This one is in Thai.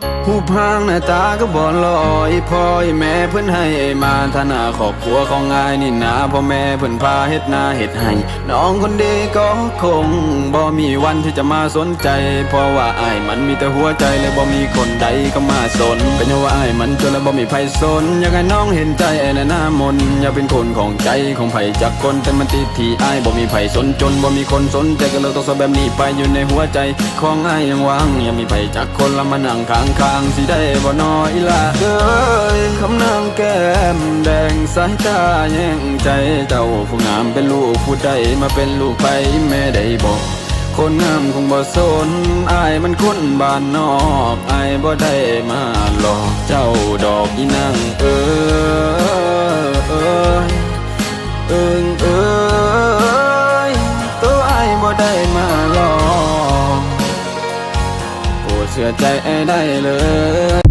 thank you หูพางหน้าตาก็บ่ลอยพ่อยแม่เพิ่นให้มาฐานะครอบครัวของงายนี่นาพ่อแม่เพิ่นพาเฮ็ดนาเฮ็ดให้น้องคนดีก็คงบ่มีวันที่จะมาสนใจ เพราะว่าอ้ายมันมีแต่หัวใจและบ่มีคนใดก็มาสนเป็นเพราะว่าอ้ายมันจนและบ่มีไผสนอยากให้น้องเห็นใจไอ้หน้ามนอย่าเป็นคนของใจของไผจักคนแต่มันติดที่อ้ายบ่มีไผสนจนบ่มีคนสนใจก็เลยต้องสแบบนี้ไปอยู่ในหัวใจ ของอ้ายยังว่างยังมีไผจักคนละมานั่งข้างข้างสิได้บ่น้อยละเอ้ยคำนางแก้มแดงสายตาแย่งใจเจ้าผู้งามเป็นลูกผู้ใดมาเป็นลูกไปแม่ได้บอกคนงามคงบ่สนอายมันคนบ้านนอกอายบ่ได้มาหลอกเจ้าดอกอีนางเอ้ยเอ้ยเอิงเอ้ยตัวอายบ่ได้มาหลอก ชื่อใจได้เลย